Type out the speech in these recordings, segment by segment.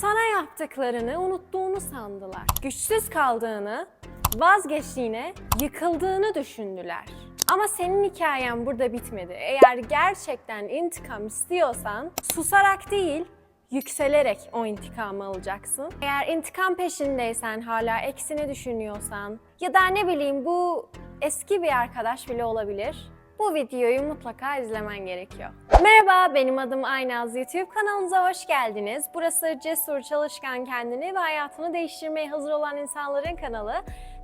Sana yaptıklarını unuttuğunu sandılar. Güçsüz kaldığını, vazgeçtiğine, yıkıldığını düşündüler. Ama senin hikayen burada bitmedi. Eğer gerçekten intikam istiyorsan susarak değil, yükselerek o intikamı alacaksın. Eğer intikam peşindeysen, hala eksini düşünüyorsan ya da ne bileyim bu eski bir arkadaş bile olabilir. Bu videoyu mutlaka izlemen gerekiyor. Merhaba, benim adım Aynaz. YouTube kanalımıza hoş geldiniz. Burası cesur, çalışkan, kendini ve hayatını değiştirmeye hazır olan insanların kanalı.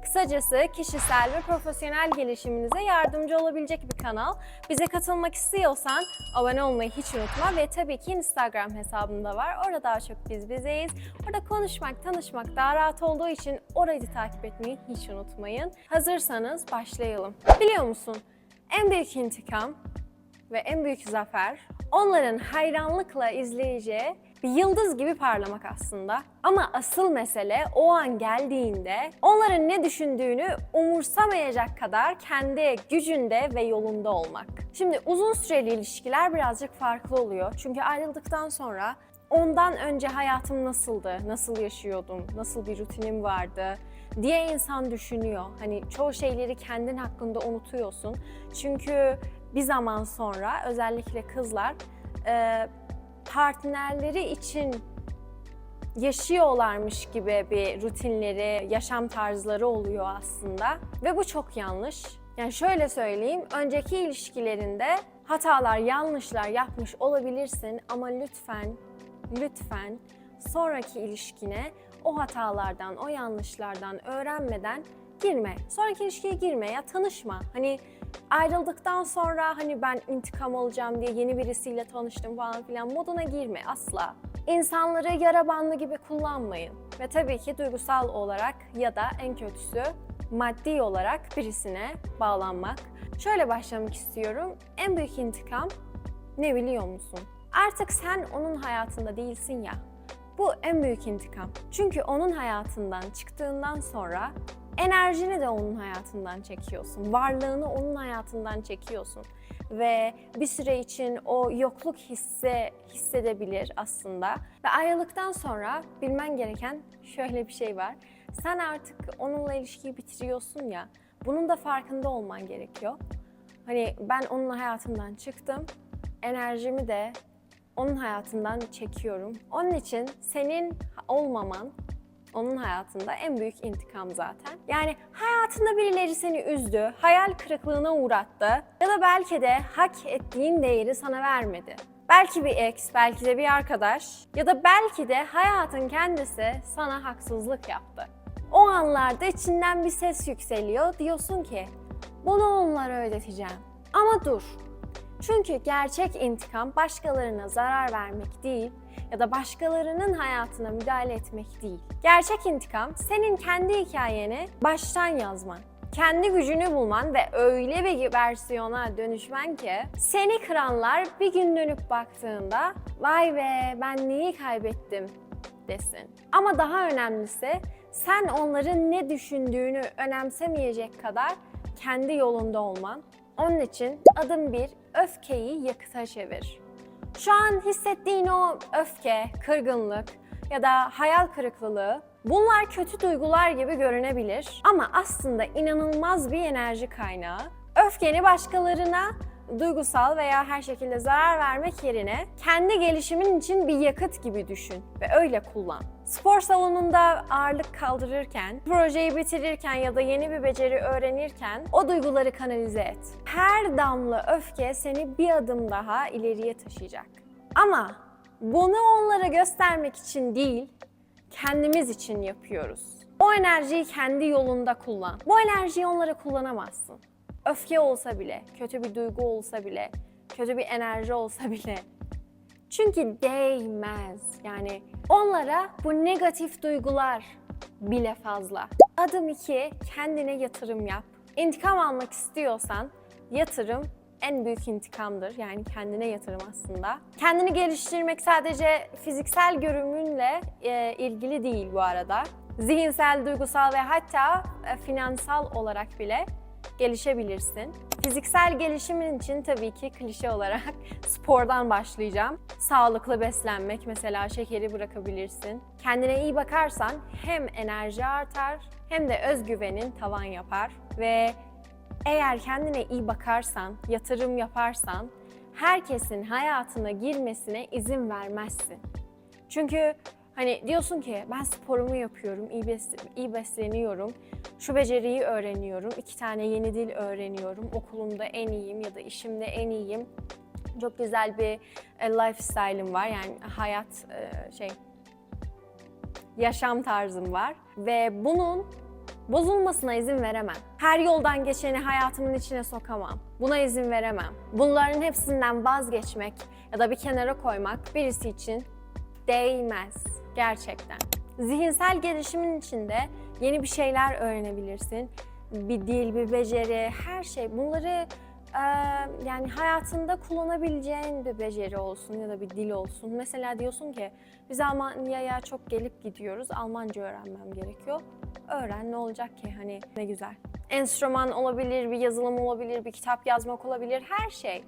Kısacası kişisel ve profesyonel gelişiminize yardımcı olabilecek bir kanal. Bize katılmak istiyorsan abone olmayı hiç unutma ve tabii ki Instagram hesabımda var. Orada daha çok biz bizeyiz. Orada konuşmak, tanışmak daha rahat olduğu için orayı takip etmeyi hiç unutmayın. Hazırsanız başlayalım. Biliyor musun? En büyük intikam ve en büyük zafer onların hayranlıkla izleyeceği bir yıldız gibi parlamak aslında. Ama asıl mesele o an geldiğinde onların ne düşündüğünü umursamayacak kadar kendi gücünde ve yolunda olmak. Şimdi uzun süreli ilişkiler birazcık farklı oluyor. Çünkü ayrıldıktan sonra ondan önce hayatım nasıldı, nasıl yaşıyordum, nasıl bir rutinim vardı diye insan düşünüyor. Hani çoğu şeyleri kendin hakkında unutuyorsun. Çünkü bir zaman sonra özellikle kızlar e, partnerleri için yaşıyorlarmış gibi bir rutinleri, yaşam tarzları oluyor aslında. Ve bu çok yanlış. Yani şöyle söyleyeyim, önceki ilişkilerinde hatalar, yanlışlar yapmış olabilirsin ama lütfen, lütfen sonraki ilişkine o hatalardan, o yanlışlardan öğrenmeden girme. Sonraki ilişkiye girme ya tanışma. Hani ayrıldıktan sonra hani ben intikam alacağım diye yeni birisiyle tanıştım falan filan moduna girme asla. İnsanları yara bandı gibi kullanmayın. Ve tabii ki duygusal olarak ya da en kötüsü maddi olarak birisine bağlanmak. Şöyle başlamak istiyorum. En büyük intikam ne biliyor musun? Artık sen onun hayatında değilsin ya. Bu en büyük intikam. Çünkü onun hayatından çıktığından sonra enerjini de onun hayatından çekiyorsun. Varlığını onun hayatından çekiyorsun. Ve bir süre için o yokluk hissi hissedebilir aslında. Ve ayrılıktan sonra bilmen gereken şöyle bir şey var. Sen artık onunla ilişkiyi bitiriyorsun ya. Bunun da farkında olman gerekiyor. Hani ben onun hayatından çıktım. Enerjimi de onun hayatından çekiyorum. Onun için senin olmaman onun hayatında en büyük intikam zaten. Yani hayatında birileri seni üzdü, hayal kırıklığına uğrattı ya da belki de hak ettiğin değeri sana vermedi. Belki bir ex, belki de bir arkadaş ya da belki de hayatın kendisi sana haksızlık yaptı. O anlarda içinden bir ses yükseliyor. Diyorsun ki bunu onlara ödeteceğim. Ama dur, çünkü gerçek intikam başkalarına zarar vermek değil ya da başkalarının hayatına müdahale etmek değil. Gerçek intikam senin kendi hikayeni baştan yazman. Kendi gücünü bulman ve öyle bir versiyona dönüşmen ki seni kıranlar bir gün dönüp baktığında vay be ben neyi kaybettim desin. Ama daha önemlisi sen onların ne düşündüğünü önemsemeyecek kadar kendi yolunda olman onun için adım bir, öfkeyi yakıta çevir. Şu an hissettiğin o öfke, kırgınlık ya da hayal kırıklığı bunlar kötü duygular gibi görünebilir ama aslında inanılmaz bir enerji kaynağı. Öfkeni başkalarına duygusal veya her şekilde zarar vermek yerine kendi gelişimin için bir yakıt gibi düşün ve öyle kullan. Spor salonunda ağırlık kaldırırken, projeyi bitirirken ya da yeni bir beceri öğrenirken o duyguları kanalize et. Her damla öfke seni bir adım daha ileriye taşıyacak. Ama bunu onlara göstermek için değil, kendimiz için yapıyoruz. O enerjiyi kendi yolunda kullan. Bu enerjiyi onlara kullanamazsın öfke olsa bile, kötü bir duygu olsa bile, kötü bir enerji olsa bile. Çünkü değmez. Yani onlara bu negatif duygular bile fazla. Adım iki, kendine yatırım yap. İntikam almak istiyorsan yatırım en büyük intikamdır. Yani kendine yatırım aslında. Kendini geliştirmek sadece fiziksel görünümünle e, ilgili değil bu arada. Zihinsel, duygusal ve hatta e, finansal olarak bile gelişebilirsin. Fiziksel gelişimin için tabii ki klişe olarak spordan başlayacağım. Sağlıklı beslenmek mesela şekeri bırakabilirsin. Kendine iyi bakarsan hem enerji artar hem de özgüvenin tavan yapar ve eğer kendine iyi bakarsan, yatırım yaparsan herkesin hayatına girmesine izin vermezsin. Çünkü hani diyorsun ki ben sporumu yapıyorum, iyi, bes- iyi besleniyorum, şu beceriyi öğreniyorum, iki tane yeni dil öğreniyorum, okulumda en iyiyim ya da işimde en iyiyim. Çok güzel bir e, lifestyle'ım var yani hayat e, şey yaşam tarzım var ve bunun bozulmasına izin veremem. Her yoldan geçeni hayatımın içine sokamam. Buna izin veremem. Bunların hepsinden vazgeçmek ya da bir kenara koymak birisi için değmez gerçekten. Zihinsel gelişimin içinde yeni bir şeyler öğrenebilirsin. Bir dil, bir beceri, her şey. Bunları e, yani hayatında kullanabileceğin bir beceri olsun ya da bir dil olsun. Mesela diyorsun ki biz Almanya'ya çok gelip gidiyoruz. Almanca öğrenmem gerekiyor. Öğren ne olacak ki hani ne güzel. Enstrüman olabilir, bir yazılım olabilir, bir kitap yazmak olabilir, her şey.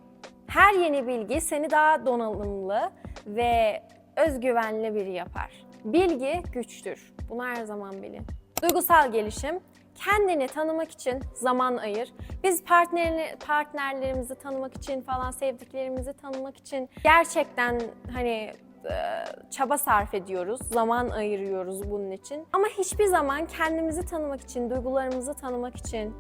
Her yeni bilgi seni daha donanımlı ve özgüvenli biri yapar. Bilgi güçtür. Bunu her zaman bilin. Duygusal gelişim. Kendini tanımak için zaman ayır. Biz partnerini, partnerlerimizi tanımak için falan, sevdiklerimizi tanımak için gerçekten hani e, çaba sarf ediyoruz, zaman ayırıyoruz bunun için. Ama hiçbir zaman kendimizi tanımak için, duygularımızı tanımak için,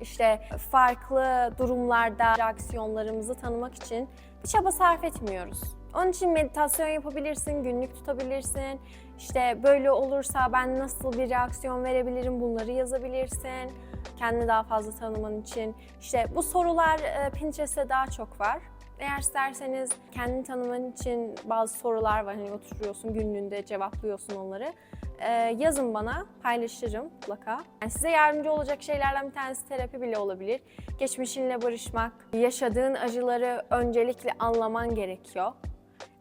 işte farklı durumlarda reaksiyonlarımızı tanımak için çaba sarf etmiyoruz. Onun için meditasyon yapabilirsin, günlük tutabilirsin. İşte böyle olursa ben nasıl bir reaksiyon verebilirim bunları yazabilirsin. Kendini daha fazla tanıman için. İşte bu sorular e, Pinterest'te daha çok var. Eğer isterseniz kendini tanıman için bazı sorular var. Hani oturuyorsun günlüğünde cevaplıyorsun onları. Ee, yazın bana, paylaşırım mutlaka. Yani size yardımcı olacak şeylerden bir tanesi terapi bile olabilir. Geçmişinle barışmak, yaşadığın acıları öncelikle anlaman gerekiyor.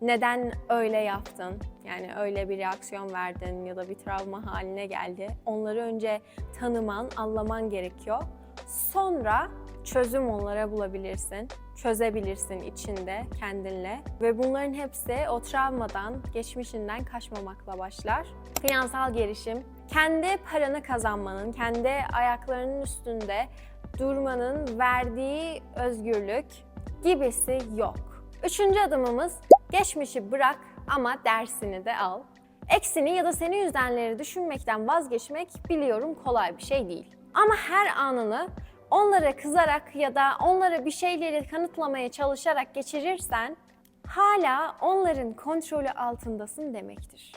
Neden öyle yaptın? Yani öyle bir reaksiyon verdin ya da bir travma haline geldi. Onları önce tanıman, anlaman gerekiyor. Sonra çözüm onlara bulabilirsin. Çözebilirsin içinde kendinle. Ve bunların hepsi o travmadan, geçmişinden kaçmamakla başlar. Finansal gelişim, kendi paranı kazanmanın, kendi ayaklarının üstünde durmanın verdiği özgürlük gibisi yok. Üçüncü adımımız geçmişi bırak ama dersini de al. Eksini ya da seni üzenleri düşünmekten vazgeçmek biliyorum kolay bir şey değil. Ama her anını onlara kızarak ya da onlara bir şeyleri kanıtlamaya çalışarak geçirirsen hala onların kontrolü altındasın demektir.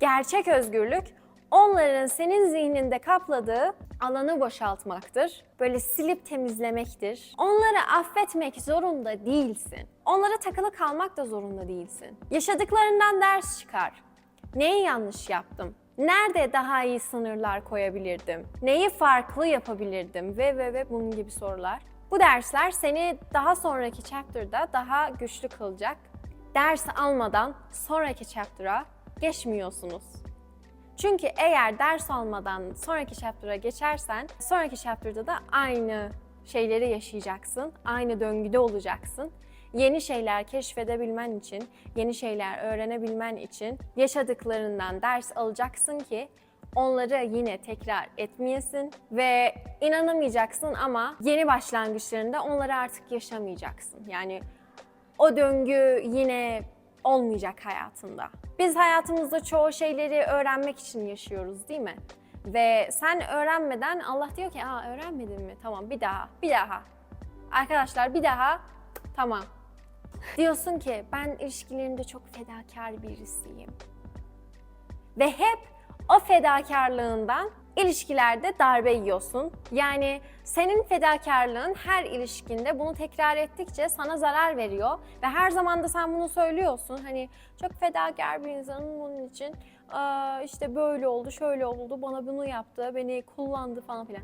Gerçek özgürlük onların senin zihninde kapladığı alanı boşaltmaktır. Böyle silip temizlemektir. Onları affetmek zorunda değilsin. Onlara takılı kalmak da zorunda değilsin. Yaşadıklarından ders çıkar. Neyi yanlış yaptım? Nerede daha iyi sınırlar koyabilirdim? Neyi farklı yapabilirdim? Ve ve ve bunun gibi sorular. Bu dersler seni daha sonraki chapter'da daha güçlü kılacak. Ders almadan sonraki chapter'a geçmiyorsunuz. Çünkü eğer ders almadan sonraki chapter'a geçersen, sonraki chapter'da da aynı şeyleri yaşayacaksın, aynı döngüde olacaksın. Yeni şeyler keşfedebilmen için, yeni şeyler öğrenebilmen için yaşadıklarından ders alacaksın ki onları yine tekrar etmeyesin ve inanamayacaksın ama yeni başlangıçlarında onları artık yaşamayacaksın. Yani o döngü yine olmayacak hayatında. Biz hayatımızda çoğu şeyleri öğrenmek için yaşıyoruz değil mi? Ve sen öğrenmeden Allah diyor ki aa öğrenmedin mi? Tamam bir daha, bir daha. Arkadaşlar bir daha, tamam. Diyorsun ki ben ilişkilerimde çok fedakar birisiyim. Ve hep o fedakarlığından ilişkilerde darbe yiyorsun. Yani senin fedakarlığın her ilişkinde bunu tekrar ettikçe sana zarar veriyor ve her zaman da sen bunu söylüyorsun. Hani çok fedakar bir insanın bunun için "Aa, işte böyle oldu, şöyle oldu, bana bunu yaptı, beni kullandı falan filan.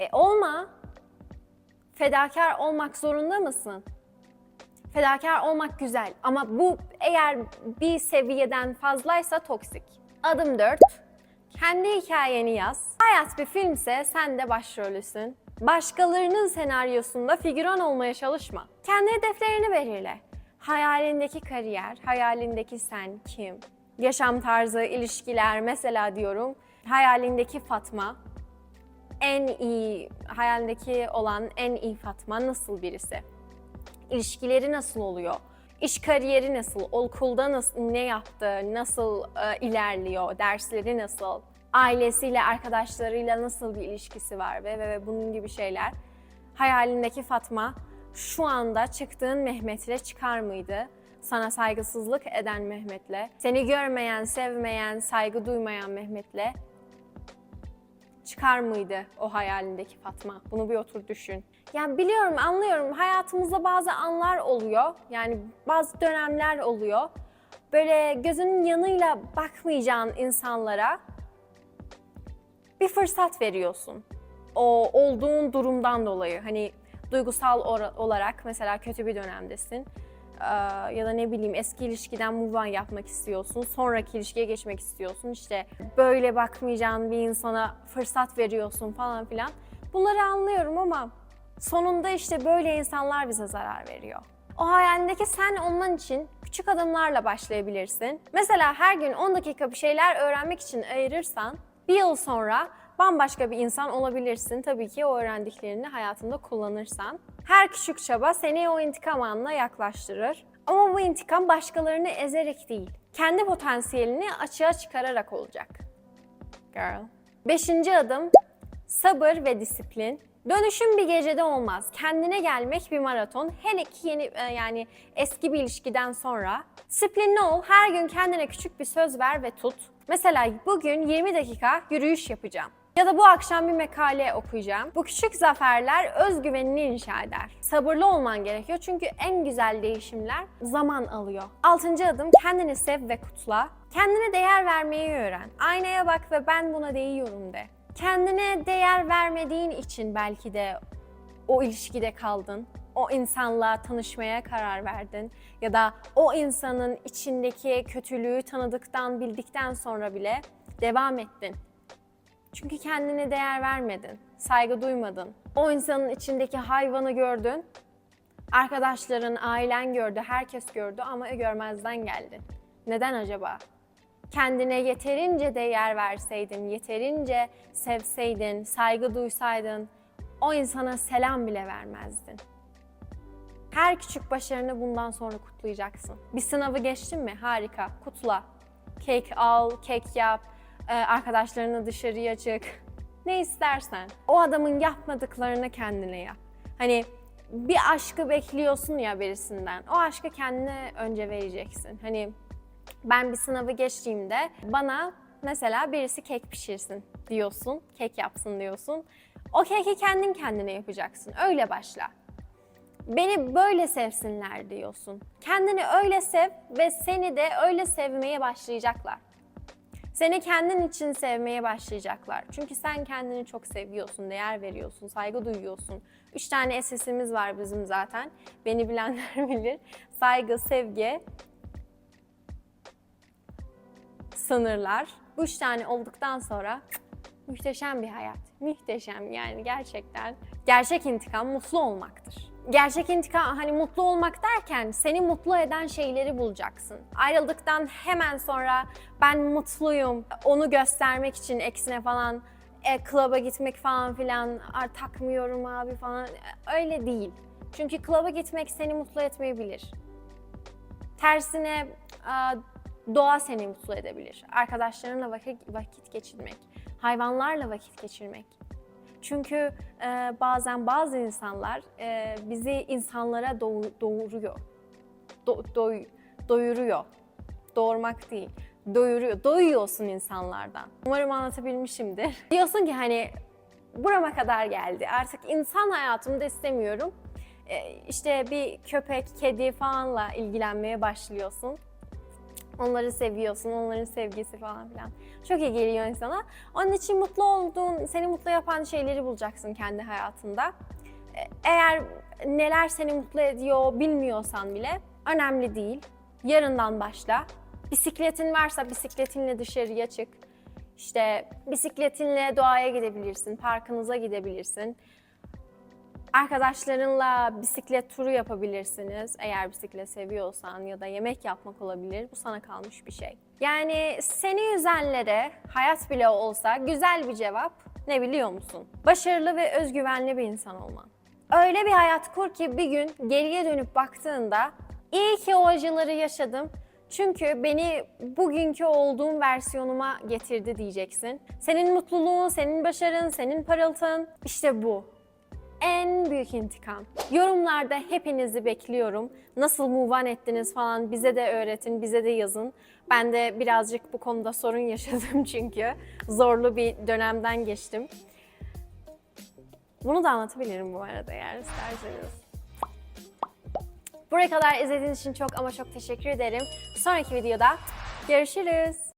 E olma. Fedakar olmak zorunda mısın? Fedakar olmak güzel ama bu eğer bir seviyeden fazlaysa toksik. Adım 4. Kendi hikayeni yaz. Hayat bir filmse sen de başrolüsün. Başkalarının senaryosunda figüran olmaya çalışma. Kendi hedeflerini belirle. Hayalindeki kariyer, hayalindeki sen kim? Yaşam tarzı, ilişkiler mesela diyorum. Hayalindeki Fatma, en iyi, hayalindeki olan en iyi Fatma nasıl birisi? İlişkileri nasıl oluyor? İş kariyeri nasıl? Okulda nasıl, ne yaptı? Nasıl e, ilerliyor? Dersleri nasıl? Ailesiyle, arkadaşlarıyla nasıl bir ilişkisi var ve, ve, ve bunun gibi şeyler. Hayalindeki Fatma şu anda çıktığın Mehmet'le çıkar mıydı? Sana saygısızlık eden Mehmet'le, seni görmeyen, sevmeyen, saygı duymayan Mehmet'le çıkar mıydı o hayalindeki Fatma? Bunu bir otur düşün. Yani biliyorum, anlıyorum. Hayatımızda bazı anlar oluyor. Yani bazı dönemler oluyor. Böyle gözünün yanıyla bakmayacağın insanlara bir fırsat veriyorsun. O olduğun durumdan dolayı. Hani duygusal olarak mesela kötü bir dönemdesin. Ya da ne bileyim eski ilişkiden move on yapmak istiyorsun. Sonraki ilişkiye geçmek istiyorsun. İşte böyle bakmayacağın bir insana fırsat veriyorsun falan filan. Bunları anlıyorum ama sonunda işte böyle insanlar bize zarar veriyor. O hayalindeki sen olman için küçük adımlarla başlayabilirsin. Mesela her gün 10 dakika bir şeyler öğrenmek için ayırırsan bir yıl sonra bambaşka bir insan olabilirsin. Tabii ki o öğrendiklerini hayatında kullanırsan. Her küçük çaba seni o intikam anına yaklaştırır. Ama bu intikam başkalarını ezerek değil, kendi potansiyelini açığa çıkararak olacak. Girl. Beşinci adım sabır ve disiplin. Dönüşüm bir gecede olmaz. Kendine gelmek bir maraton. Hele ki yeni e, yani eski bir ilişkiden sonra. Disiplinli ol. Her gün kendine küçük bir söz ver ve tut. Mesela bugün 20 dakika yürüyüş yapacağım. Ya da bu akşam bir makale okuyacağım. Bu küçük zaferler özgüvenini inşa eder. Sabırlı olman gerekiyor çünkü en güzel değişimler zaman alıyor. Altıncı adım kendini sev ve kutla. Kendine değer vermeyi öğren. Aynaya bak ve ben buna değiyorum de. Kendine değer vermediğin için belki de o ilişkide kaldın. O insanla tanışmaya karar verdin ya da o insanın içindeki kötülüğü tanıdıktan, bildikten sonra bile devam ettin. Çünkü kendine değer vermedin, saygı duymadın. O insanın içindeki hayvanı gördün, arkadaşların, ailen gördü, herkes gördü ama görmezden geldin. Neden acaba? Kendine yeterince değer verseydin, yeterince sevseydin, saygı duysaydın, o insana selam bile vermezdin. Her küçük başarını bundan sonra kutlayacaksın. Bir sınavı geçtin mi? Harika, kutla. Kek al, kek yap, arkadaşlarına dışarıya çık. Ne istersen. O adamın yapmadıklarını kendine yap. Hani bir aşkı bekliyorsun ya birisinden. O aşkı kendine önce vereceksin. Hani ben bir sınavı geçtiğimde bana mesela birisi kek pişirsin diyorsun, kek yapsın diyorsun. O keki kendin kendine yapacaksın. Öyle başla. Beni böyle sevsinler diyorsun. Kendini öyle sev ve seni de öyle sevmeye başlayacaklar. Seni kendin için sevmeye başlayacaklar. Çünkü sen kendini çok seviyorsun, değer veriyorsun, saygı duyuyorsun. Üç tane SS'imiz var bizim zaten. Beni bilenler bilir. Saygı, sevgi, sınırlar. Bu üç tane olduktan sonra muhteşem bir hayat. Muhteşem yani gerçekten. Gerçek intikam mutlu olmaktır. Gerçek intikam hani mutlu olmak derken seni mutlu eden şeyleri bulacaksın. Ayrıldıktan hemen sonra ben mutluyum onu göstermek için eksine falan e, klaba gitmek falan filan "Aa, takmıyorum abi falan öyle değil. Çünkü klaba gitmek seni mutlu etmeyebilir. Tersine doğa seni mutlu edebilir. Arkadaşlarınla vakit, vakit geçirmek, hayvanlarla vakit geçirmek. Çünkü e, bazen bazı insanlar e, bizi insanlara doğu- doğuruyor. Do- doy- doyuruyor. Doğurmak değil. Doyuruyor. Doyuyorsun insanlardan. Umarım anlatabilmişimdir. Diyorsun ki hani burama kadar geldi. Artık insan hayatımda istemiyorum. E, işte bir köpek, kedi falanla ilgilenmeye başlıyorsun. Onları seviyorsun, onların sevgisi falan filan. Çok iyi geliyor insana. Onun için mutlu olduğun, seni mutlu yapan şeyleri bulacaksın kendi hayatında. E, Eğer neler seni mutlu ediyor bilmiyorsan bile önemli değil. Yarından başla. Bisikletin varsa bisikletinle dışarıya çık. İşte bisikletinle doğaya gidebilirsin, parkınıza gidebilirsin. Arkadaşlarınla bisiklet turu yapabilirsiniz eğer bisiklet seviyorsan ya da yemek yapmak olabilir. Bu sana kalmış bir şey. Yani seni üzenlere hayat bile olsa güzel bir cevap ne biliyor musun? Başarılı ve özgüvenli bir insan olman. Öyle bir hayat kur ki bir gün geriye dönüp baktığında iyi ki o acıları yaşadım. Çünkü beni bugünkü olduğum versiyonuma getirdi diyeceksin. Senin mutluluğun, senin başarın, senin parıltın işte bu en büyük intikam. Yorumlarda hepinizi bekliyorum. Nasıl move on ettiniz falan bize de öğretin, bize de yazın. Ben de birazcık bu konuda sorun yaşadım çünkü. Zorlu bir dönemden geçtim. Bunu da anlatabilirim bu arada eğer isterseniz. Buraya kadar izlediğiniz için çok ama çok teşekkür ederim. Sonraki videoda görüşürüz.